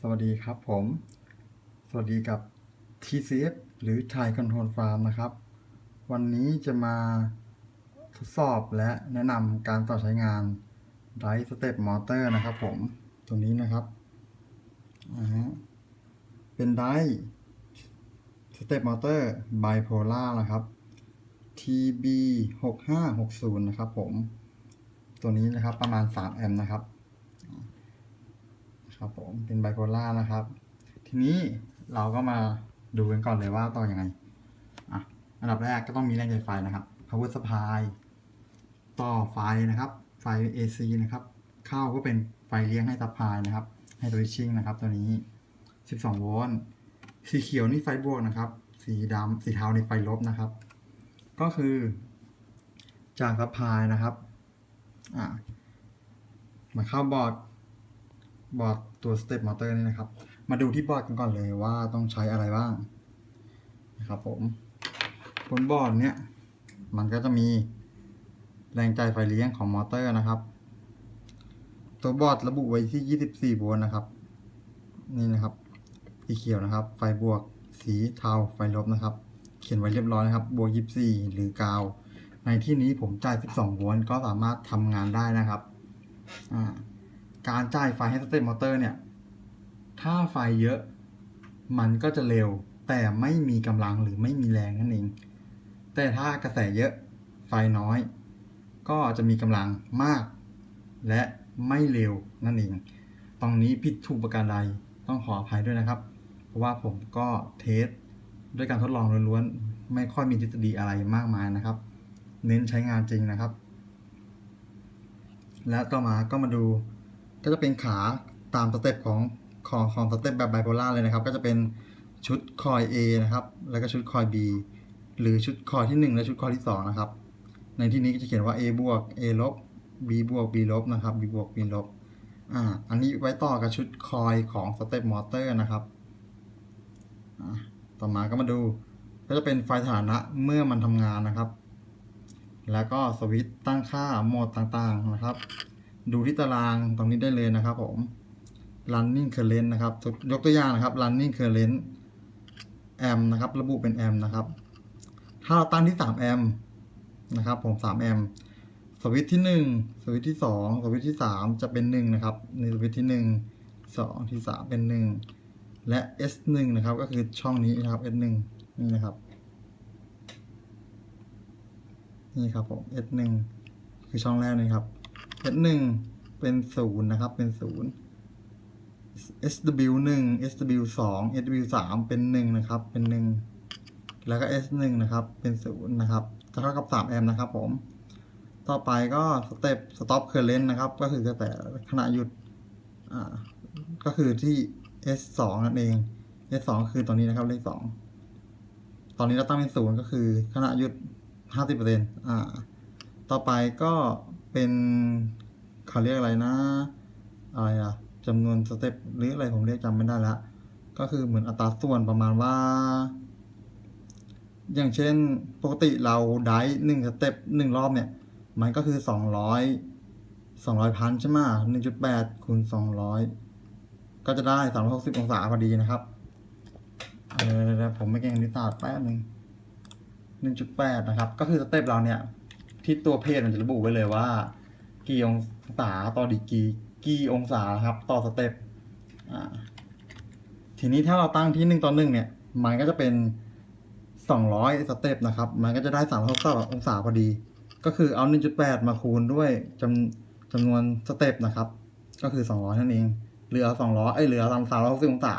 สวัสดีครับผม สวัสดีกับ TCF หรือ Thai Control Farm นะครับ วันนี้จะมาทดสอบและแนะนำการต่อใช้งาน Drive Step Motor นะครับผมตรงนี้นะครับ เป็น Drive Step Motor Bipolar นะครับ TB 6560 นะครับผม ตัวนี้นะครับประมาณ 3 แอมป์นะครับ ครับผมเป็นไบโพล่านะครับ ทีนี้เราก็มาดูกันก่อนเลยว่าต่ออยังไงอะอันดับแรกก็ต้องมีแรงจ่ายไฟนะครับ power supply ต่อไฟนะครับ ไฟ AC นะครับ เข้าก็เป็นไฟเลี้ยงให้ซัพพลายนะครับ ให้ตัวชิ่งนะครับ ตัวนี้ 12 โวลต์ สีเขียวนี่ไฟบวกนะครับ สีดำสีเทาในไฟลบนะครับ ก็คือ จากซัพพลายนะครับ อะมาเข้าบอร์ด บอร์ดตัว Step Motor นี่นะครับ มาดูที่บอร์ดกันก่อนเลยว่าต้องใช้อะไรบ้างนะครับผมบนบอร์ดเนี้ยมันก็จะมีแรงจ่ายไฟเลี้ยงของมอเตอร์นะครับ ตัวบอร์ดระบุไว้ที่ 24 โวลต์นะครับ นี่นะครับสีเขียวนะครับ ไฟบวกสีเทาไฟลบนะครับ เขียนไว้เรียบร้อยนะครับ บวก 24 หรือกาว ในที่นี้ผมจ่าย 12 โวลต์ก็สามารถทำงานได้นะครับ อ่า การจ่ายไฟให้สเตปมอเตอร์เนี่ย ถ้าไฟเยอะ มันก็จะเร็ว แต่ไม่มีกำลังหรือไม่มีแรงนั่นเอง แต่ถ้ากระแสเยอะไฟน้อย ก็จะมีกำลังมาก และไม่เร็วนั่นเอง ตรงนี้ผิดถูกประการใดต้องขออภัยด้วยนะครับ เพราะว่าผมก็เทสด้วยการทดลองล้วนๆ ไม่ค่อยมีทฤษฎีอะไรมากมายนะครับ เน้นใช้งานจริงนะครับ และต่อมาก็มาดู ก็จะเป็นขาตามสเต็ปของของของสเต็ปแบบไบโพล่าเลยนะครับ ก็จะเป็นชุดคอย A นะครับ แล้วก็ชุดคอย B หรือชุดคอยที่ 1 และชุดคอยที่ 2 นะครับ ในที่นี้ก็จะเขียนว่า A บวก A ลบ B บวก B ลบนะครับ B บวก B ลบอ่าอันนี้ไว้ต่อกับชุดคอยของสเต็ปมอเตอร์นะครับต่อมาก็มาดูก็จะเป็นไฟฐานะเมื่อมันทำงานนะครับ แล้วก็สวิตช์ตั้งค่าโหมดต่างๆนะครับ ดูที่ตารางตรงนี้ได้เลยนะครับผม running current นะครับ ยกตัวอย่างนะครับ running current แอมนะครับ ระบุเป็นแอมนะครับ ถ้าเราตั้งที่3แอมนะครับ ผม3แอมสวิตช์ที่ 1 สวิตช์ที่ 2 สวิตช์ที่ 3 จะเป็น 1 นะครับ ในสวิตช์ที่ 1 2 ที่ 3 เป็น 1 และ S1 นะครับ ก็คือช่องนี้นะครับ S1 นี่นะครับ นี่ครับผม S1 คือช่องแรกนี่ครับ S1 เป็นศูนย์นะครับ เป็นศูนย์ SW หนึ่ง SW สอง SW สามเป็นหนึ่งนะครับ เป็นหนึ่งแล้วก็ S หนึ่งนะครับ เป็นศูนย์นะครับจะเท่ากับสามแอมป์นะครับผม ต่อไปก็สเต็ป stop current นะครับ ก็คือกระแสขณะหยุด อ่า ก็คือที่ S สองนั่นเอง S สองคือตอนนี้นะครับ เลขสองตอนนี้เราตั้งเป็นศูนย์ก็คือขณะหยุดห้าสิบเปอร์เซ็นต์อ่า ต่อไปก็ เป็นเขาเรียกอะไรนะ อะไรอะจำนวนสเต็ปหรืออะไรผมเรียกจำไม่ได้ล้วก็คือเหมือนอัตราส่วนประมาณว่า อย่างเช่นปกติเราได้หนึ่งสเต็ปหนึ่งรอบเนี่ย มันก็คือสองร้อยสองร้อยพันใช่ไหมหนึ่งจุดแปดคูณสองร้อยก็จะได้สามร้อยหกสิบองศาพอดีนะครับเออผมไม่เก่งนิสศาแป๊บหนึ่งหนึ่งจุดแปดนะครับ ก็คือสเต็ปเราเนี่ย ที่ตัวเพจมันจะระบุไว้เลยว่า กี่องศาต่อดีกีกี่องศาครับ ต่อสเต็ปอ่าทีนี้ถ้าเราตั้งที่หนึ่งต่อหนึ่งเนี่ย มันก็จะเป็นสองร้อยสเต็ปนะครับ มันก็จะได้สามร้อยองศาพอดี ก็คือเอาหนึ่งจุดแปดมาคูณด้วยจำจำนวนสเต็ปนะครับ ก็คือสองร้อยนั่นเองเหลือสองร้อยเอ้ยเหลือสามสามร้อยสิบองศา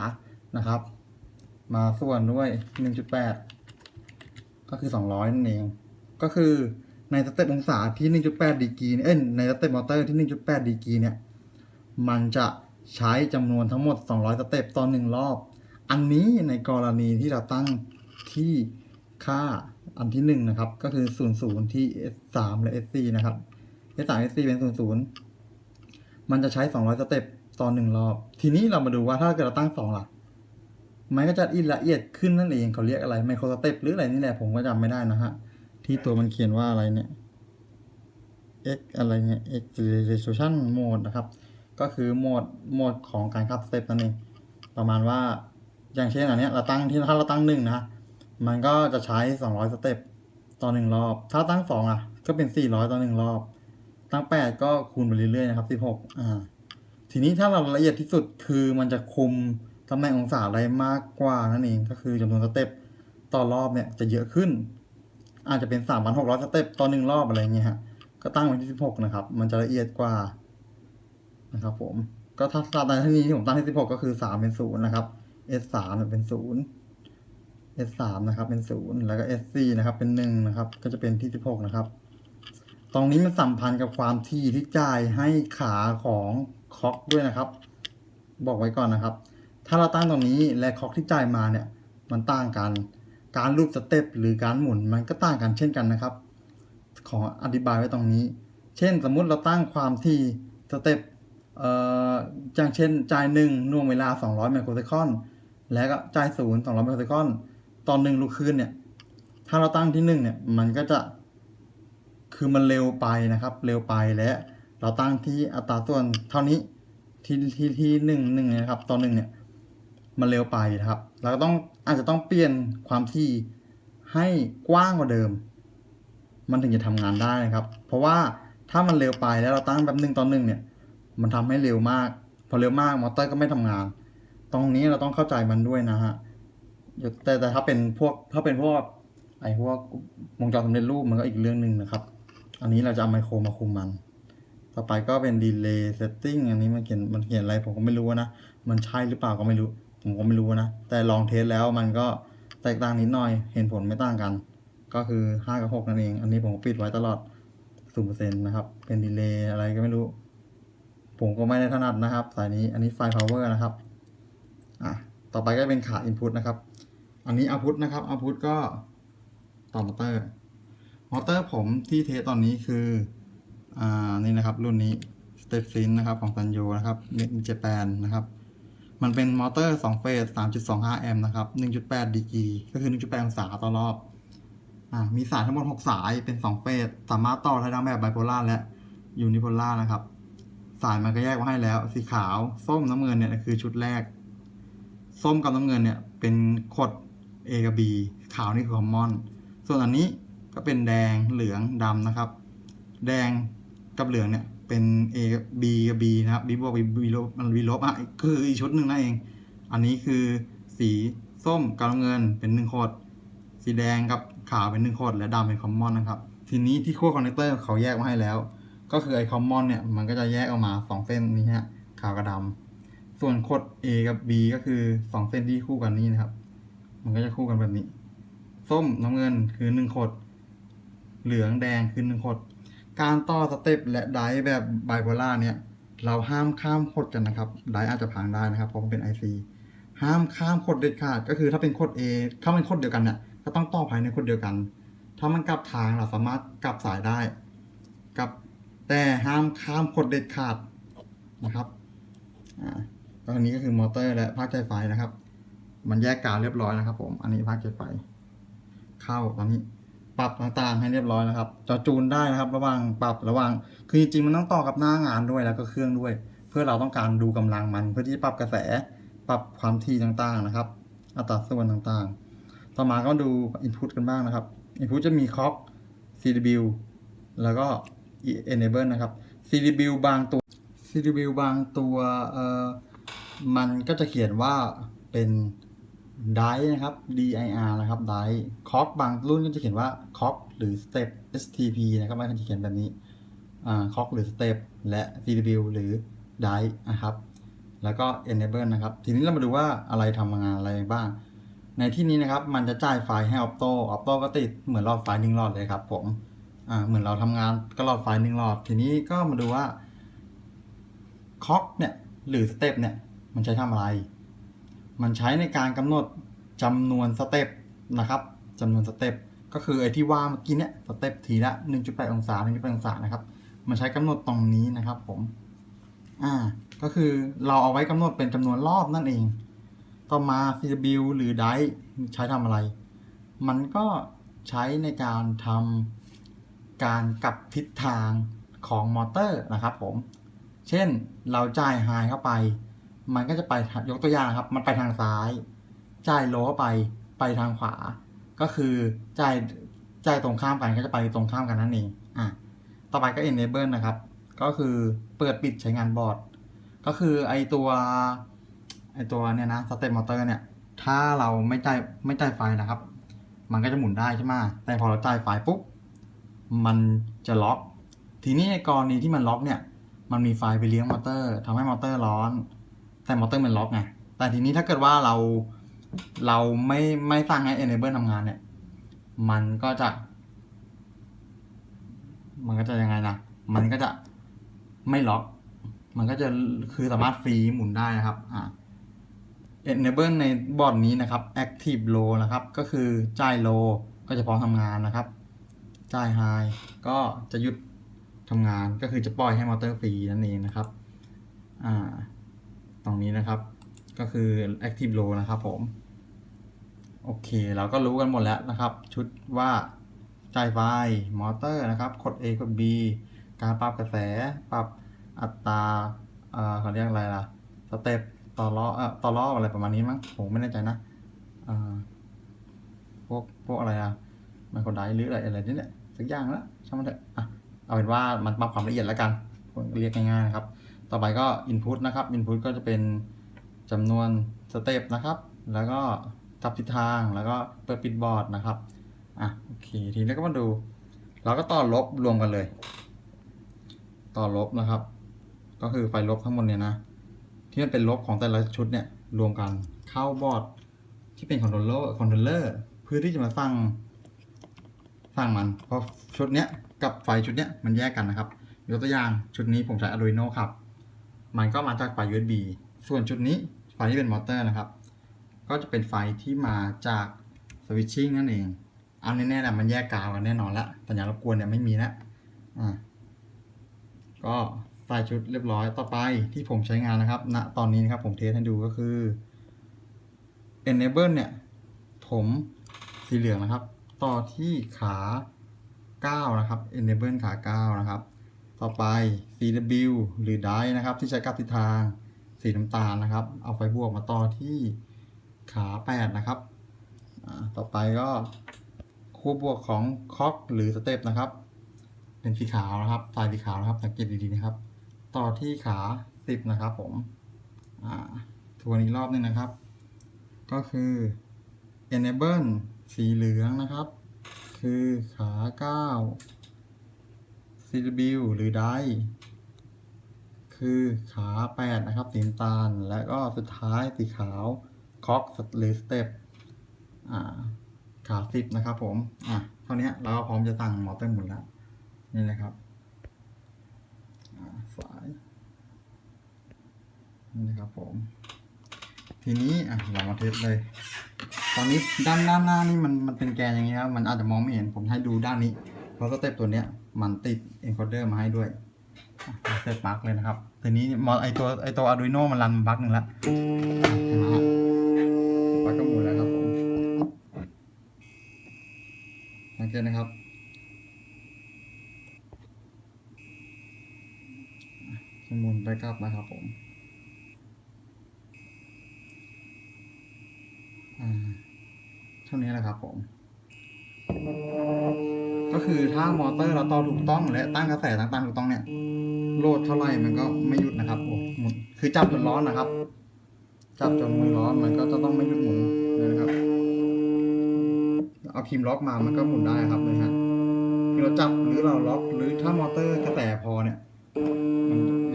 นะครับ มาส่วนด้วยหนึ่งจุดแปดก็คือสองร้อยนั่นเอง ก็คือ ในสเต็ปองศาที่ 1.8 ดีกรีเนี่ยเอ้ยในสเต็ปมอเตอร์ที่ 1.8 ดีกรีเนี่ย มันจะใช้จำนวนทั้งหมด 200 สเต็ปต่อหนึ่งรอบ อันนี้ในกรณีที่เราตั้งที่ค่าอันที่ 1 นะครับ ก็คือ 00 ที่ S3 และ S4 นะครับ S3 S4 เป็น 00 มันจะใช้ 200 สเต็ปต่อหนึ่งรอบ ทีนี้เรามาดูว่าถ้าเกิดเราตั้ง2ล่ะมันก็จะอินละเอียดขึ้นนั่นเองเขาเรียกอะไรไมโครสเต็ปหรืออะไรนี่แหละผมก็จำไม่ได้นะฮะ ที่ตัวมันเขียนว่าอะไรเนี่ย x อะไรเนี่ย acceleration mode นะครับ ก็คือโหมดโหมดของการขับสเต็ปนั่นเองประมาณว่าอย่างเช่นอันเนี้ยเราตั้งที่ถ้าเราตั้งหนึ่งนะ มันก็จะใช้สองร้อยสเต็ปต่อหนึ่งรอบ ถ้าตั้งสองอะ ก็เป็นสี่ร้อยต่อหนึ่งรอบ ตั้งแปดก็คูณไปเรื่อยๆนะครับสิบหกอ่า ทีนี้ถ้าเราละเอียดที่สุดคือมันจะคุมตำแหน่งองศาได้มากกว่านั่นเอง ก็คือจำนวนสเต็ปต่อรอบเนี่ยจะเยอะขึ้น อาจจะเป็นสามพันหกร้อยสเต็ปต่อหนึ่งรอบอะไรเงี้ยฮะก็ตั้งไว้ที่สิบหกนะครับ มันจะละเอียดกว่านะครับผมก็ถ้าตามที่นี้ที่ผมตั้งที่สิบหกก็คือสามเป็นศูนย์นะครับ S สามเป็นศูนย์ S สามนะครับ เป็นศูนย์แล้วก็ S สี่นะครับ เป็นหนึ่งนะครับ ก็จะเป็นที่สิบหกนะครับ ตรงนี้มันสัมพันธ์กับความถี่ที่จ่ายให้ขาของคอกด้วยนะครับ บอกไว้ก่อนนะครับ ถ้าเราตั้งตรงนี้และคอกที่จ่ายมาเนี่ย มันต่างกัน การรูปสเต็ปหรือการหมุนมันก็ต่างกันเช่นกันนะครับ ขออธิบายไว้ตรงนี้ เช่นสมมุติเราตั้งความที่สเต็ปเอ่ออย่างเช่นจ่ายหนึ่งน่วงเวลา 200ไมโครเซคันแล้วก็จ่ายศูนย์200ไมโครเซคันตอนหนึ่งลูกคืนเนี่ย ถ้าเราตั้งที่หนึ่งเนี่ย มันก็จะ คือมันเร็วไปนะครับ เร็วไปและ เราตั้งที่อัตราส่วนเท่านี้ ที่ที่ที่หนึ่งหนึ่งนะครับต่อหนึ่งเนี่ย มันเร็วไปนะครับ เราก็ต้อง อาจจะต้องเปลี่ยนความที่ให้กว้างกว่าเดิม มันถึงจะทำงานได้นะครับ เพราะว่าถ้ามันเร็วไปแล้วเราตั้งแบบหนึ่งต่อหนึ่งเนี่ย มันทำให้เร็วมาก พอเร็วมากมอเตอร์ก็ไม่ทำงาน ตรงนี้เราต้องเข้าใจมันด้วยนะฮะแต่แต่ถ้าเป็นพวกถ้าเป็นพวกไอ้พวกวงจรสำเร็จรูปมันก็อีกเรื่องหนึ่งนะครับ อันนี้เราจะเอาไมโครมาคุมมัน ต่อไปก็เป็น delay setting อันนี้มันเขียนมันเขียนอะไรผมก็ไม่รู้นะ มันใช่หรือเปล่าก็ไม่รู้ ผมก็ไม่รู้นะ แต่ลองเทสแล้วมันก็แตกต่างนิดหน่อย เห็นผลไม่ต่างกัน ก็คือ 5 กับ 6 นั่นเอง อันนี้ผมปิดไว้ตลอด0%นะครับ เป็น delay อะไรก็ไม่รู้ ผมก็ไม่ได้ถนัดนะครับ สายนี้ อันนี้ไฟ power นะครับ อะ ต่อไปก็เป็นขา input นะครับ อันนี้ output นะครับ output ก็ต่อมอเตอร์ มอเตอร์ผมที่เทสตอนนี้คือ อ่า นี่นะครับ รุ่นนี้ Step s i n นะครับ ของ Sanyo นะครับ Made in Japan นะครับ มันเป็นมอเตอร์2เฟส 3.25 แอมป์นะครับ 1.8 ดีกีก็คือ 1.8 องศาต่อรอบ อ่า มีสายทั้งหมด 6 สายเป็น 2 เฟส สามารถต่อได้ทั้งแบบไบโพล่าและยูนิโพล่านะครับ สายมันก็แยกมาให้แล้ว สีขาว ส้มน้ำเงินเนี่ยคือชุดแรก ส้มกับน้ำเงินเนี่ยเป็นขด A กับ B ขาวนี่คือคอมมอน ส่วนอันนี้ก็เป็นแดง เหลืองดำนะครับ แดงกับเหลืองเนี่ย เป็น A กับ B กับ B นะครับ B บวก B B ลบมัน B ลบอะคืออีกชุดหนึ่งนั่นเอง อันนี้คือสีส้มกับน้ำเงินเป็นหนึ่งโคดสีแดงกับขาวเป็นหนึ่งโคดและดำเป็นคอมมอนนะครับ ทีนี้ที่ขั้วคอนเนคเตอร์เขาแยกมาให้แล้ว ก็คือไอ้คอมมอนเนี่ยมันก็จะแยกออกมาสองเส้นนี้ฮะขาวกับดำส่วนโคด A กับ B ก็คือสองเส้นที่คู่กันนี้นะครับ มันก็จะคู่กันแบบนี้ ส้มน้ำเงินคือหนึ่งโคดเหลืองแดงคือหนึ่งโคด การต่อสเต็ปและไดแบบไบโพล่าเนี่ยเราห้ามข้ามโคดกันนะครับไดอาจจะพังได้นะครับเพราะมันเป็น IC ห้ามข้ามโคดเด็ดขาดก็คือถ้าเป็นโคด A ถ้าเป็นโคดเดียวกันเนี่ยก็ต้องต่อภายในโคดเดียวกัน ถ้ามันกลับทางเราสามารถกลับสายได้กับแต่ห้ามข้ามโคดเด็ดขาดนะครับอ่าก็อันนี้ก็คือมอเตอร์และภาคใจไฟนะครับ มันแยกกาวเรียบร้อยนะครับ ผมอันนี้ภาคใจไฟ เข้าตอนนี้ ปรับต่างๆให้เรียบร้อยนะครับจะจูนได้นะครับ ระหว่างปรับระหว่างคือจริงๆมันต้องต่อกับหน้างานด้วยแล้วก็เครื่องด้วย เพื่อเราต้องการดูกำลังมัน เพื่อที่ปรับกระแสปรับความถี่ต่างๆนะครับ อัตราส่วนต่างๆ ต่อมาก็ดู input กันบ้างนะครับ input จะมี clock CW แล้วก็ enable นะครับ CW บางตัว CW บางตัวเอ่อมันก็จะเขียนว่าเป็น die นะครับ dir นะครับ die clock บางรุ่นก็จะเขียนว่า clock หรือ step stp นะครับมันจะเขียนแบบนี้อ่า clock หรือ step และ cw หรือ die นะครับ แล้วก็ enable นะครับ ทีนี้เรามาดูว่าอะไรทำงานอะไรบ้าง ในที่นี้นะครับ มันจะจ่ายไฟให้ opto opto ก็ติดเหมือนหลอดไฟหนึ่งหลอดเลยครับผมเหมือนเราทำงานก็หลอดไฟหนึ่งหลอด ทีนี้ก็มาดูว่าคอกเนี่ยหรือสเต็ปเนี่ยมันใช้ทำอะไร มันใช้ในการกำหนดจำนวนสเต็ปนะครับจำนวนสเต็ปก็คือไอ้ที่ว่าเมื่อกี้เนี่ยสเต็ปทีละ 1.8 องศา1.8องศานะครับมันใช้กำหนดตรงนี้นะครับผมอ่าก็คือเราเอาไว้กำหนดเป็นจำนวนรอบนั่นเอง ต่อมา CW หรือ d i ใช้ทำอะไร มันก็ใช้ในการทำการกลับทิศทางของมอเตอร์นะครับผม เช่นเราจ่ายไฮเข้าไป มันก็จะไปยกตัวอย่างนะครับ มันไปทางซ้าย จ่ายโลเข้าไปไปทางขวา ก็คือจ่ายจ่ายตรงข้ามกันก็จะไปตรงข้ามกันนั่นเองอะต่อไปก็ enable นะครับ ก็คือเปิดปิดใช้งานบอร์ด ก็คือไอตัวไอตัวเนี่ยนะสเตปมอเตอร์เนี่ย ถ้าเราไม่จ่ายไม่จ่ายไฟนะครับ มันก็จะหมุนได้ใช่ไหมแต่พอเราจ่ายไฟปุ๊บมันจะล็อก ทีนี้ในกรณีที่มันล็อกเนี่ย มันมีไฟไปเลี้ยงมอเตอร์ทำให้มอเตอร์ร้อน แต่มอเตอร์มันล็อกไงแต่ทีนี้ถ้าเกิดว่าเราเราไม่ไม่สั่งให้ enable ทำงานเนี่ย มันก็จะ มันก็จะยังไงนะมันก็จะไม่ล็อก มันก็จะคือสามารถฟรีหมุนได้นะครับอ่า enable ในบอร์ดนี้นะครับ active low นะครับ ก็คือจ่าย low ก็จะพร้อมทำงานนะครับ จ่าย high ก็จะหยุดทำงานก็คือจะปล่อยให้มอเตอร์ฟรีนั่นเองนะครับ อ่า ตรงนี้นะครับ ก็คือ active low นะครับผม โอเค เราก็รู้กันหมดแล้วนะครับ ชุดว่าจ่ายไฟมอเตอร์นะครับกด A กด B การปรับกระแส ปรับอัตราเอ่อเขาเรียกอะไรล่ะ สเต็ปต่อล้อเอ่อต่อล้ออะไรประมาณนี้มั้งผมไม่แน่ใจนะอ่าพวกพวกอะไรอะไมโครไดหรืออะไรอะไรนี่แหละสักอย่างละช่างมันเถอะอะเอาเป็นว่ามันปรับความละเอียดแล้วกันเรียกง่ายๆนะครับ ต่อไปก็ input นะครับ input ก็จะเป็นจำนวนสเต็ปนะครับ แล้วก็จับทิศทางแล้วก็เปิดปิดบอร์ดนะครับอะโอเคทีนี้ก็มาดู เราก็ต่อลบรวมกันเลย ต่อลบนะครับ ก็คือไฟลบทั้งหมดเนี่ยนะที่มันเป็นลบของแต่ละชุดเนี่ยรวมกันเข้าบอร์ดที่เป็นคอนโทรลเลอร์คอนโทรลเลอร์เพื่อที่จะมาสร้างสร้างมันเพราะชุดเนี้ยกับไฟชุดเนี้ยมันแยกกันนะครับยกตัวอย่างชุดนี้ผมใช้ Arduino ครับ มันก็มาจากไฟ USB ส่วนชุดนี้ไฟที่เป็นมอเตอร์นะครับ ก็จะเป็นไฟที่มาจากสวิตชิ่งนั่นเอง เอาแน่ๆแหละมันแยกกาวกันแน่นอนละสัญญาณรบกวนเนี่ยไม่มีละอ่าก็ใส่ชุดเรียบร้อยต่อไปที่ผมใช้งานนะครับณตอนนี้นะครับผมเทสให้ดูก็คือ enable เนี่ย ผมสีเหลืองนะครับ ต่อที่ขา 9 นะครับ enable ขา 9 นะครับ ต่อไป CW หรือ die นะครับ ที่ใช้กับทิศทางสีน้ำตาลนะครับ เอาไฟบวกมาต่อที่ขา8นะครับ ต่อไปก็คู่บวกของคอกหรือสเต็ปนะครับ เป็นสีขาวนะครับสายสีขาวนะครับ สังเกตดีๆนะครับ ต่อที่ขา 10 นะครับผมทวนอีกรอบหนึงนะครับ ก็คือ enable สีเหลืองนะครับ คือขา 9 CW หรือ die คือขา8นะครับสีน้ำตาล และก็สุดท้ายสีขาวคอกหรือสเต็ปอ่าขา10นะครับผม อะเท่านี้เราก็พร้อมจะตั้งมอเตอร์หมุนแล้ว นี่นะครับสายนี่นะครับผม ทีนี้อะเรามาเทสเลย ตอนนี้ด้านด้านหน้านี่มันมันเป็นแกนอย่างนี้ครับ มันอาจจะมองไม่เห็นผมให้ดูด้านนี้ ราะสเต็ปตัวเนี้ยมันติด encoder มาให้ด้วยเสร็จบั๊กเลยนะครับทีนี้มอไอตัวไอตัว Arduino มันรันบั๊กหนึ่งละบั๊กก็หมุนแล้วครับผมสังเกตนะครับจะหมุนไปกลับนะครับผมเท่านี้แหละครับผม ก็คือถ้ามอเตอร์เราต่อถูกต้องและตั้งกระแสต่างๆถูกต้องเนี่ยโหลดเท่าไหร่มันก็ไม่หยุดนะครับโอ้หมุนคือจับจนร้อนนะครับ จับจนมือร้อนมันก็จะต้องไม่หยุดหมุนเลยนะครับ เอาคีมล็อกมามันก็หมุนได้ครับเลยฮะคือเราจับหรือเราล็อก หรือถ้ามอเตอร์กระแสพอเนี่ย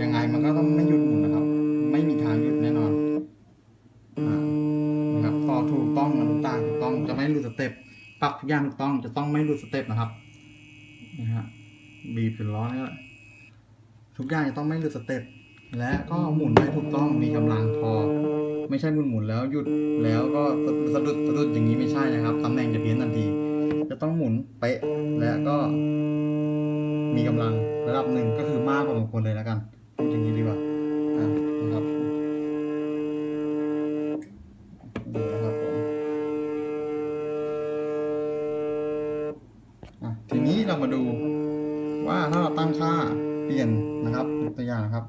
ยังไงมันก็ต้องไม่หยุดหมุนนะครับ ไม่มีทางหยุดแน่นอนนะครับพอถูกต้องทุกต่างถูกต้องจะไม่หลุดสเต็ป ปรับทุกอย่างถูกต้องจะต้องไม่หลุดสเต็ปนะครับนะฮะบีบจนร้อนนี่แหละทุกอย่างจะต้องไม่หลุดสเต็ปและก็หมุนให้ถูกต้องมีกำลังพอ ไม่ใช่หมุนหมุนแล้วหยุดแล้วก็สะดุดสะดุดอย่างนี้ไม่ใช่นะครับตำแหน่งจะเพี้ยนทันที จะต้องหมุนเป๊ะและก็มีกำลังระดับหนึ่งก็คือมากกว่าบางคนเลยแล้วกัน ถ้าเราตั้งค่าเปลี่ยนนะครับยกตัวอย่างนะครับ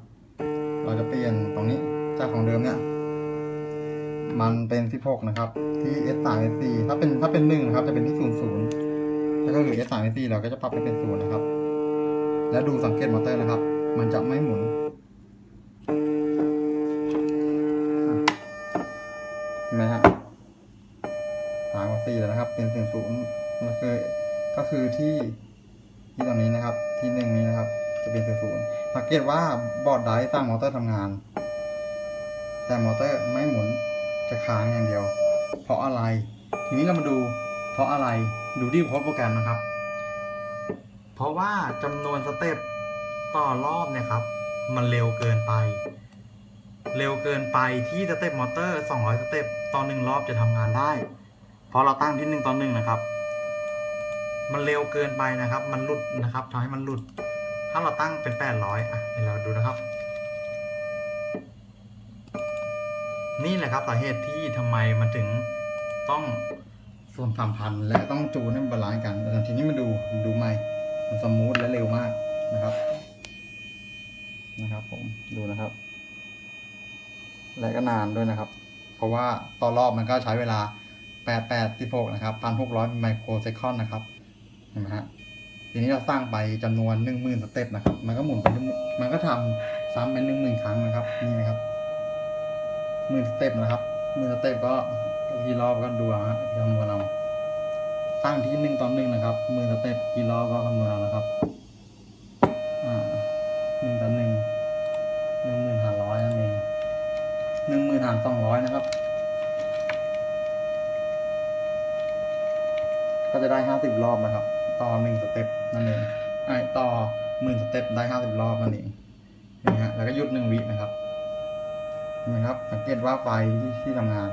เราจะเปลี่ยนตรงนี้จากของเดิมเนี่ย มันเป็น 16 นะครับ ที่ S3 S4 ถ้าเป็นถ้าเป็น1นะครับ จะเป็นที่ 00ถ้าก็คือ S3 S4 เราก็จะปรับไปเป็น0นะครับ แล้วดูสังเกตมอเตอร์นะครับ มันจะไม่หมุนเห็นไหมฮะหางว่าสี่แล้วนะครับ เป็นเสียงศูนย์มันคือก็คือที่ที่ตรงนี้นะครับ ที่หนึ่งนี้นะครับ จะเป็นเสียงศูนย์สังเกตว่าบอร์ดไดสร้างมอเตอร์ทำงาน แต่มอเตอร์ไม่หมุนจะค้างอย่างเดียว เพราะอะไร ทีนี้เรามาดูเพราะอะไรดูที่โค้ดโปรแกรมนะครับ เพราะว่าจำนวนสเต็ปต่อรอบเนี่ยครับ มันเร็วเกินไป เร็วเกินไปที่สเต็ปมอเตอร์ 200 สเต็ปต่อหนึ่งรอบจะทำงานได้ เพราะเราตั้งที่หนึ่งต่อหนึ่งนะครับ มันเร็วเกินไปนะครับ มันหลุดนะครับทำให้มันหลุด ถ้าเราตั้งเป็น 800อะเดี๋ยวเราดูนะครับ นี่แหละครับสาเหตุที่ทำไมมันถึงต้องส่วนสามพันและต้องจูนให้มันบาลานซ์กันแต่ทีนี้มาดูดูใหมมันสมูทและเร็วมากนะครับ นะครับ ผมดูนะครับ และก็นานด้วยนะครับ เพราะว่าต่อรอบมันก็ใช้เวลา 8 8 16 นะครับ 1,600 ไมโครเซคันนะครับ เห็นไหมฮะทีนี้เราสร้างไปจำนวน10,000สเต็ปนะครับ มันก็หมุนไปมันก็ทำซ้ำเป็น10,000ครั้งนะครับ นี่นะครับหมื่นสเต็ปนะครับหมื่นสเต็ปก็กี่รอบก็ดูเอาฮะคำนวณเอาตั้งที่หนึ่งต่อหนึ่งนะครับหมื่นสเต็ปกี่รอบก็คำนวณเอานะครับอ่าหนึ่งต่อหนึ่งหนึ่งหมื่นห้าร้อยนั่นเองหนึ่งหมื่นหารสองร้อยนะครับ ก็จะได้ห้าสิบรอบนะครับ ต่อหนึ่งสเต็ปนั่นเองไอต่อหมื่นสเต็ปได้ห้าสิบรอบนั่นเองนไหมฮะแล้วก็หยุดหนึ่งวินะครับเห็นไหมครับ สังเกตว่าไฟที่ที่ทำงาน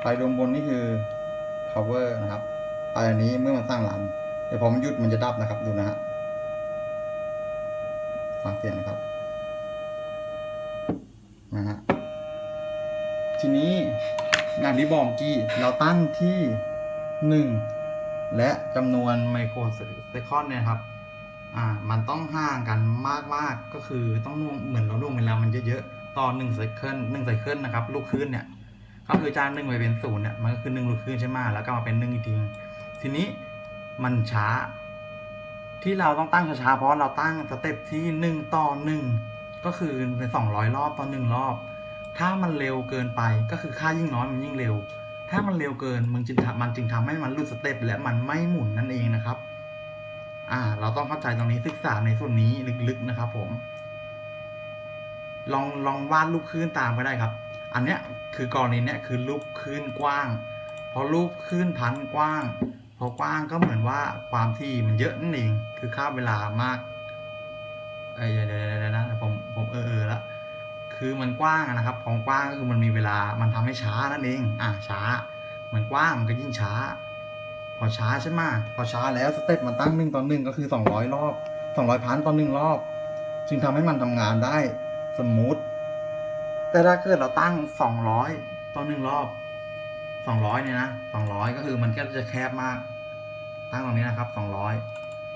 ไฟดวงบนนี่คือ power นะครับไฟอันนี้เมื่อมันสร้างรันเดี๋ยวพอมันหยุดมันจะดับนะครับดูนะฮะฟังเสียงนะครับนะฮะทีนี้อย่างที่บอกกี้เราตั้งที่หนึ่ง และจำนวนไมโครเซคอนเนี่ยครับอ่ามันต้องห่างกันมากๆก็คือต้องน่วงเหมือนเราล่วงเวลามันเยอะๆต่อหนึ่งไซเคิลหนึ่งไซเคิลนะครับลูกคลื่นเนี่ยก็คือจากหนึ่งไปเป็นศูนย์เนี่ยมันก็คือหนึ่งลูกคลื่นใช่ไหมแล้วก็มาเป็นหนึ่งอีกทีทีนี้มันช้า ที่เราต้องตั้งช้าๆเพราะเราตั้งสเต็ปที่หนึ่งต่อหนึ่งก็คือเป็นสองร้อยรอบต่อหนึ่งรอบ ถ้ามันเร็วเกินไปก็คือค่ายิ่งน้อยมันยิ่งเร็ว ถ้ามันเร็วเกินมันจึงทำมันจึงทำให้มันหลุดสเต็ปและมันไม่หมุนนั่นเองนะครับ อ่า เราต้องเข้าใจตรงนี้ศึกษาในส่วนนี้ลึกๆนะครับ ผม ลองลองวาดรูปคลื่นตามก็ได้ครับ อันเนี้ยคือกรณีเนี้ยคือรูปคลื่นกว้าง พอรูปคลื่นพันกว้าง พอกว้างก็เหมือนว่าความที่มันเยอะนั่นเองคือค่าเวลามากเอ้ยเดี๋ยวเดี๋ยวเดี๋ยวนะผมผมเออเออละ คือมันกว้างนะครับของกว้างก็คือมันมีเวลามันทำให้ช้านั่นเอง อะช้า มันกว้างมันก็ยิ่งช้า พอช้าใช่ไหมพอช้าแล้วสเต็ปมันตั้งหนึ่งต่อหนึ่งก็คือสองร้อยรอบสองร้อยพันต่อหนึ่งรอบ จึงทำให้มันทำงานได้สมูทแต่ถ้าเกิดเราตั้งสองร้อยต่อหนึ่งรอบสองร้อยเนี่ยนะสองร้อยก็คือมันก็จะแคบมาก ตั้งตรงนี้นะครับสองร้อย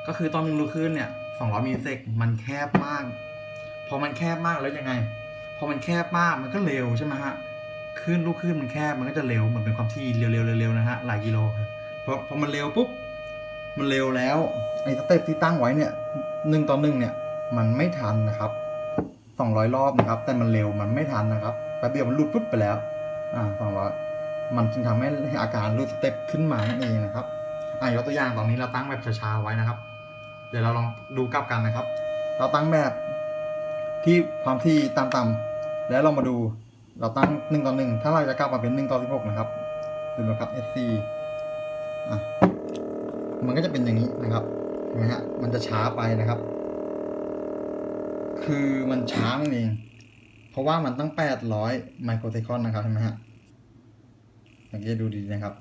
ก็คือตอนหนึ่งลูกคลื่นเนี่ยสองร้อยมิลลิเซกมันแคบมาก พอมันแคบมากแล้วยังไง พอมันแคบมากมันก็เร็วใช่ไหมฮะคลื่นลูกคลื่นมันแคบมันก็จะเร็วเหมือนเป็นความที่เร็วๆเร็วๆนะฮะหลายกิโลพอพอมันเร็วปุ๊บมันเร็วแล้วไอ้สเต็ปที่ตั้งไว้เนี่ยหนึ่งต่อหนึ่งเนี่ย มันไม่ทันนะครับสองร้อยรอบนะครับ แต่มันเร็วมันไม่ทันนะครับแป๊บเดียวมันหลุดปุ๊บไปแล้ว อ่าสองร้อยมันจึงทำให้อาการหลุดสเต็ปขึ้นมานั่นเองนะครับอ่ายกตัวอย่างตอนนี้เราตั้งแบบช้าๆไว้นะครับ เดี๋ยวเราลองดูกลับกันนะครับ เราตั้งแบบ ที่ความที่ต่ำๆแล้วเรามาดูเราตั้งหนึ่งต่อหนึ่งถ้าเราจะกลับมาเป็นหนึ่งต่อสิบหกนะครับดูนะครับ SC อะมันก็จะเป็นอย่างนี้นะครับเห็นไหมฮะมันจะช้าไปนะครับ คือมันช้านั่นเอง เพราะว่ามันตั้งแปดร้อยไมโครเซคอนนะครับเห็นไหมฮะสังเกตดูดีนะครับ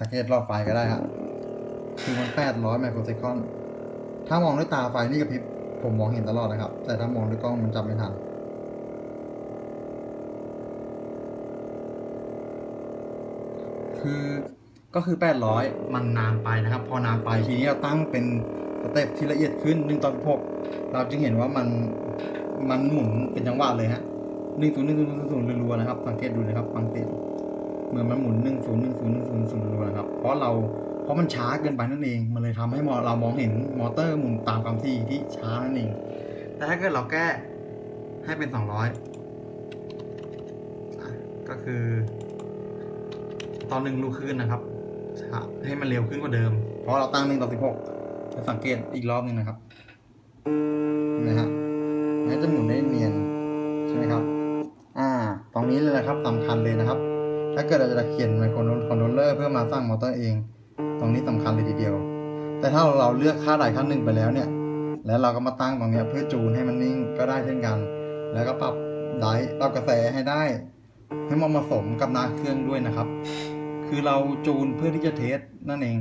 สังเกตรอบไฟก็ได้ฮะคือมันแปดร้อยไมโครเซคอน ถ้ามองด้วยตาไฟนี่กระพริบ ผมมองเห็นตลอดนะครับ แต่ถ้ามองด้วยกล้องมันจับไม่ทันคือก็คือ 800 มันนานไปนะครับ พอนานไปทีนี้เราตั้งเป็นสเต็ปที่ละเอียดขึ้น1ต่อ16เราจึงเห็นว่ามันมันหมุนเป็นจังหวะเลยฮะหนึ่งศูนย์หนึ่งศูนย์ศูนย์รัวๆนะครับ สังเกตดูนะครับฟังเสียงเหมือนมันหมุนหนึ่งศูนย์หนึ่งศูนย์หนึ่งศูนย์ศูนย์รัวๆนะครับ เพราะเรา ราะมันช้าเกินไปนั่นเอง มันเลยทำให้เรามองเห็นมอเตอร์หมุนตามความถี่ที่ช้านั่นเอง แต่ถ้าเกิดเราแก้ให้เป็นสองร้อยก็คือ ตอนหนึ่งลูกขึ้นนะครับ ให้มันเร็วขึ้นกว่าเดิม เพราะเราตั้งหนึ่งต่อสิบหกจะสังเกตอีกรอบหนึ่งนะครับ นะฮะมันจะหมุนได้เนียนใช่ไหมครับ อ่า ตรงนี้เลยนะครับสำคัญเลยนะครับ ถ้าเกิดเราจะเขียนไมโครคอนโทรลเลอร์เพื่อมาสร้างมอเตอร์เอง ตรงนี้สำคัญเลยทีเดียว แต่ถ้าเราเลือกค่าใดค่าหนึ่งไปแล้วเนี่ย แล้วเราก็มาตั้งตรงนี้เพื่อจูนให้มันนิ่งก็ได้เช่นกัน แล้วก็ปรับไดร์ปรับกระแสให้ได้ ให้มันเหมาะสมกับนาเครื่องด้วยนะครับ คือเราจูนเพื่อที่จะเทสนั่นเอง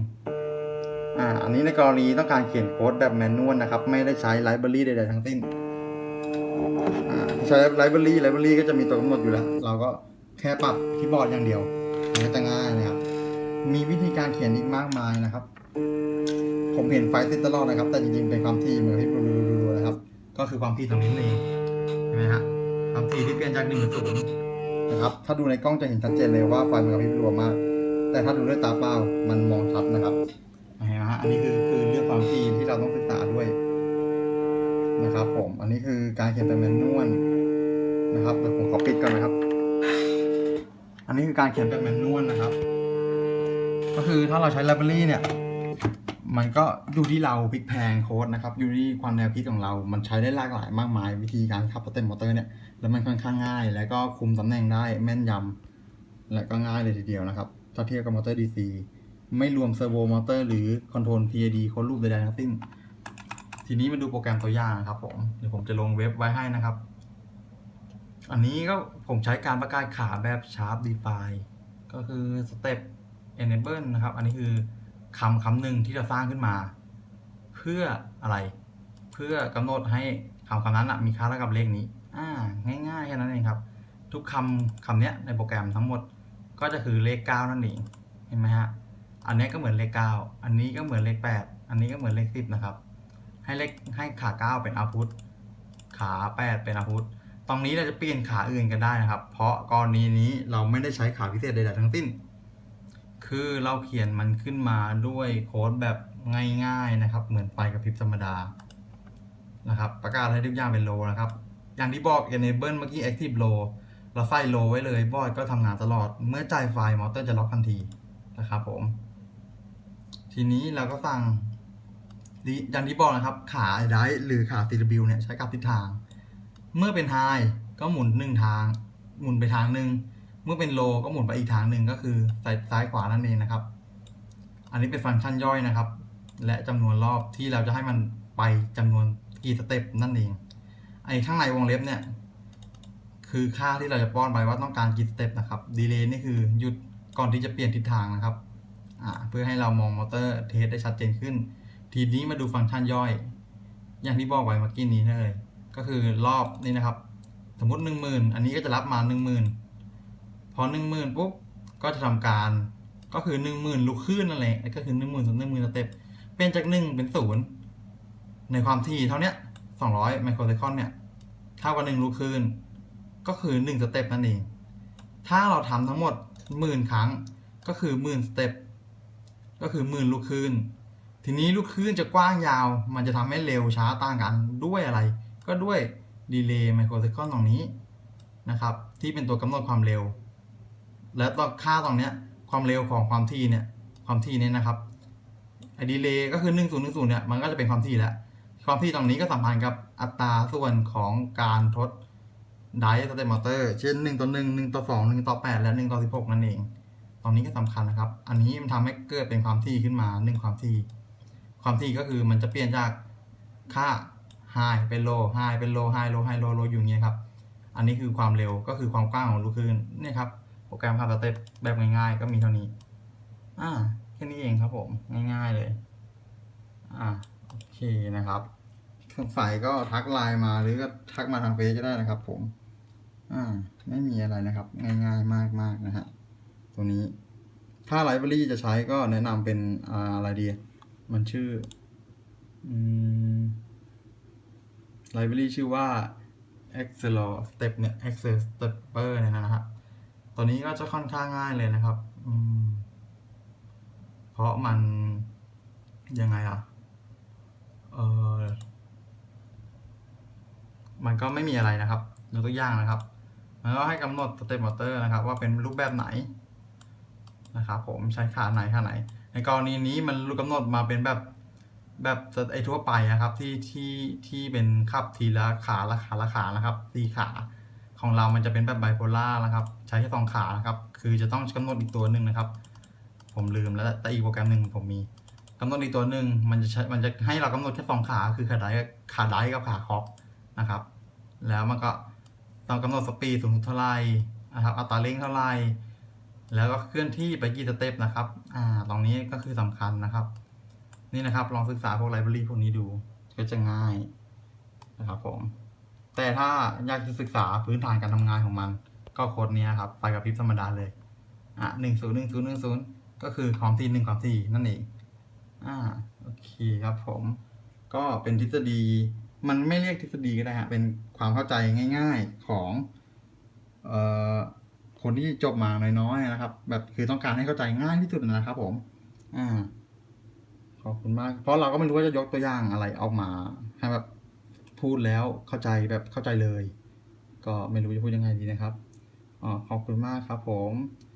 อ่าอันนี้ในกรณีต้องการเขียนโค้ดแบบแมนนวลนะครับ ไม่ได้ใช้ไลบรารีใดๆทั้งสิ้นอ่าใช้ไลบรารีไลบรารีก็จะมีตัวกำหนดอยู่แล้ว เราก็แค่ปรับคีย์บอร์ดอย่างเดียวมันก็จะง่ายนะครับ มีวิธีการเขียนอีกมากมายนะครับ ผมเห็นไฟติดตลอดนะครับ แต่จริงๆเป็นความถี่เหมือนที่ดูๆๆนะครับ ก็คือความถี่ตรงนี้นั่เองเห็นไหมฮะความถี่ที่เปลี่ยนจากหนึ่งเป็นศูนย์นะครับ ถ้าดูในกล้องจะเห็นชัดเจนเลยว่าไฟมันกระพริบรัวมาก แต่ถ้าดูด้วยตาเปล่ามันมองชัดนะครับเห็นไหมฮะอันนี้คือคือเรื่องความถี่ที่เราต้องศึกษาด้วยนะครับผม อันนี้คือการเขียนเป็นแมนนวลนะครับเดี๋ยวผมขอปิดก่อนนะครับ อันนี้คือการเขียนแบบแมนนวลนะครับ ก็คือถ้าเราใช้ไลบรารีเนี่ย มันก็อยู่ที่เราพลิกแพลงโค้ดนะครับ อยู่ที่ความแนวคิดของเรา มันใช้ได้หลากหลายมากมาย วิธีการขับสเต็มมอเตอร์เนี่ย แล้วมันค่อนข้างง่าย แล้วก็คุมตำแหน่งได้แม่นยำ และก็ง่ายเลยทีเดียวนะครับ ถ้าเทียบกับมอเตอร์ DC ไม่รวมเซอร์โวมอเตอร์หรือคอนโทรล PID โค้ดรูปใดๆทั้งสิ้น ทีนี้มาดูโปรแกรมตัวอย่างนะครับผม เดี๋ยวผมจะลงเว็บไว้ให้นะครับ อันนี้ก็ผมใช้การประกาศขาแบบ Sharp Define ก็คือ Step Enable นะครับ อันนี้คือคำคำหนึ่งที่จะสร้างขึ้นมา เพื่ออะไร เพื่อกำหนดให้คำคำนั้นนะมีค่าเท่ากับเลขนี้อ่าง่ายๆแค่นั้นเองครับ ทุกคำคำนี้ในโปรแกรมทั้งหมดก็จะคือเลข 9 นั่นเองเห็นไหมฮะอันนี้ก็เหมือนเลข 9 อันนี้ก็เหมือนเลข 8 อันนี้ก็เหมือนเลข 10 นะครับ ให้เลขให้ขา 9 เป็น output ขา 8 เป็น output ตรงนี้เราจะเปลี่ยนขาอื่นกันได้นะครับ เพราะกรณีนี้เราไม่ได้ใช้ขาพิเศษใดๆทั้งสิ้น คือเราเขียนมันขึ้นมาด้วยโค้ดแบบง่ายๆนะครับ เหมือนไฟกระพริบธรรมดานะครับประกาศให้ทุกอย่างเป็น low นะครับ อย่างที่บอก enable เมื่อกี้ active low เราใส่ low ไว้เลยบอร์ดก็ทำงานตลอด เมื่อจ่ายไฟมอเตอร์จะล็อกทันทีนะครับผม ทีนี้เราก็สั่งอย่างที่บอกนะครับ ขาไดหรือขา CW เนี่ยใช้กับทิศทาง เมื่อเป็นไฮก็หมุนหนึ่งทาง หมุนไปทางหนึ่ง เมื่อเป็นโลก็หมุนไปอีกทางหนึ่งก็คือซ้ายซ้ายขวานั่นเองนะครับ อันนี้เป็นฟังก์ชันย่อยนะครับ และจำนวนรอบที่เราจะให้มันไปจำนวนกี่สเต็ปนั่นเองไอ้ข้างในวงเล็บเนี่ยคือค่าที่เราจะป้อนไปว่าต้องการกี่สเต็ปนะครับดีเลย์นี่คือหยุดก่อนที่จะเปลี่ยนทิศทางนะครับเพื่อให้เรามองมอเตอร์เทสได้ชัดเจนขึ้น ทีนี้มาดูฟังก์ชันย่อย อย่างที่บอกไว้เมื่อกี้นี้เลย ก็คือรอบนี่นะครับ สมมติหนึ่งหมื่นอันนี้ก็จะรับมาหนึ่งหมื่น พอหนึ่งหมื่นปุ๊บก็จะทำการก็คือหนึ่งหมื่นลูกขึ้นนั่นแหละก็คือหนึ่งหมื่นสองหนึ่งหมื่นสเต็ปเปลี่ยนจากหนึ่งเป็นศูนย์ในความถี่เท่าเนี้ยสองร้อยไมโครเซคอนเนี่ยเท่ากับหนึ่งลูกขึ้นก็คือหนึ่งสเต็ปนั่นเองถ้าเราทำทั้งหมดหมื่นครั้งก็คือหมื่นสเต็ปก็คือหมื่นลูกขึ้นทีนี้ลูกคลื่นจะกว้างยาว มันจะทำให้เร็วช้าต่างกันด้วยอะไร ก็ด้วยดีเลย์ไมโครเซคอนตรงนี้นะครับ ที่เป็นตัวกำหนดความเร็ว และต่อค่าตรงเนี้ยความเร็วของความถี่เนี่ยความถี่เนี่ยนะครับไอ้ดีเลย์ก็คือ1 0 1 0เนี่ยมันก็จะเป็นความถี่แล้วความถี่ตรงนี้ก็สัมพันธ์กับอัตราส่วนของการทดไดสเตมอเตอร์เช่น1ต่อ1 1ต่อ2 1ต่อ8และ1ต่อ16 นั่นเอง ตรงนี้ก็สำคัญนะครับ อันนี้มันทำให้เกิดเป็นความถี่ขึ้นมา 1 ความถี่ ความถี่ก็คือมันจะเปลี่ยนจากค่า high เป็น low high เป็น low high low high low low อยู่อย่างเงี้ยครับ อันนี้คือความเร็วก็คือความกว้างของลูกคลื่นเนี่ยครับ โปรแกรมขับสเต็ปแบบง่ายๆ ก็มีเท่านี้ อ่าแค่นี้เองครับผมง่ายๆเลย อ่าโอเคนะครับสงสัยก็ทักไลน์มาหรือก็ทักมาทางเฟซก็ได้นะครับ ผม อ่า ไม่มีอะไรนะครับ ง่ายๆมากๆนะฮะตัวนี้ ถ้าไลบรารีจะใช้ก็แนะนำเป็นอ่าอะไรดี มันชื่ออืมไลบรารีชื่อว่า Excel Step เนี่ย Excel Stepper เนี่ยนะครับ ตัวนี้ก็จะค่อนข้างง่ายเลยนะครับอืมเพราะมันยังไงอะ เออมันก็ไม่มีอะไรนะครับยกตัวอย่างนะครับ มันก็ให้กำหนดสเต็ปมอเตอร์นะครับ ว่าเป็นรูปแบบไหนนะครับผมใช้ขาไหนขาไหน ในกรณีนี้มันกำหนดมาเป็นแบบแบบไอทั่วไปนะครับ ที่ที่ที่เป็นขับทีละขาละขาละขานะครับสี่ขา ของเรามันจะเป็นแบบไบโพล่านะครับ ใช้แค่สองขานะครับ คือจะต้องกำหนดอีกตัวหนึ่งนะครับ ผมลืมแล้วแต่อีกโปรแกรมหนึ่งผมมีกำหนดอีกตัวหนึ่งมันจะใช้มันจะให้เรากำหนดแค่สองขาคือขาไดขาไดกับขาคอกนะครับ แล้วมันก็ต้องกำหนดสปีดสูงเท่าไหร่นะครับอัตราเร่งเท่าไหร่แล้วก็เคลื่อนที่ไปกี่สเต็ปนะครับอ่าตรงนี้ก็คือสำคัญนะครับ นี่นะครับลองศึกษาพวกไลบรารีพวกนี้ดูก็จะง่ายนะครับผม แต่ถ้าอยากจะศึกษาพื้นฐานการทำงานของมัน ก็โค้ดนี้ครับไฟกับพริบธรรมดาเลย อะหนึ่งศูนย์หนึ่งศูนย์หนึ่งศูนย์ก็คือความที่หนึ่งความที่นั่นเองอ่าโอเคครับผม ก็เป็นทฤษฎีมันไม่เรียกทฤษฎีก็ได้ฮะเป็นความเข้าใจง่าย ๆของเอ่อคนที่จบมาน้อยๆนะครับ แบบคือต้องการให้เข้าใจง่ายที่สุดนะครับ ผม อ่าขอบคุณมาก เพราะเราก็ไม่รู้ว่าจะยกตัวอย่างอะไรออกมาให้แบบ พูดแล้วเข้าใจแบบเข้าใจเลย ก็ไม่รู้จะพูดยังไงดีนะครับอ๋อขอบคุณมากครับผม